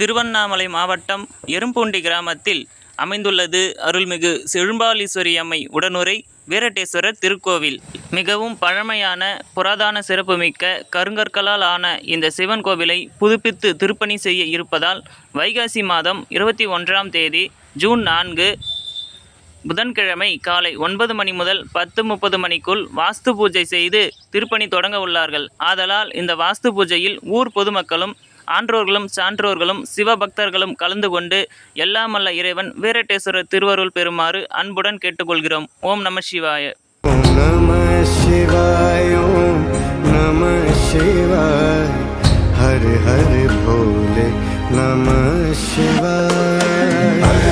திருவண்ணாமலை மாவட்டம் எறும்பூண்டி கிராமத்தில் அமைந்துள்ளது அருள்மிகு செழும்பாலீஸ்வரி அம்மை உடனுரை வீரட்டேஸ்வரர் திருக்கோவில். மிகவும் பழமையான புராதன சிறப்புமிக்க கருங்கற்களால் ஆன இந்த சிவன் கோவிலை புதுப்பித்து திருப்பணி செய்ய இருப்பதால் வைகாசி மாதம் இருபத்தி ஒன்றாம் தேதி ஜூன் நான்கு புதன்கிழமை காலை ஒன்பது மணி முதல் பத்து முப்பது மணிக்குள் வாஸ்து பூஜை செய்து திருப்பணி தொடங்க உள்ளார்கள். ஆதலால் இந்த வாஸ்து பூஜையில் ஊர் பொதுமக்களும் ஆன்றோர்களும் சான்றோர்களும் சிவபக்தர்களும் கலந்து கொண்டு எல்லாமல்ல இறைவன் வீரட்டேஸ்வரர் திருவருள் பெறுமாறு அன்புடன் கேட்டுக்கொள்கிறோம். ஓம் நம சிவாய. நம சிவாய நம சிவாய. ஹரி ஹரி போலே நம சிவாய.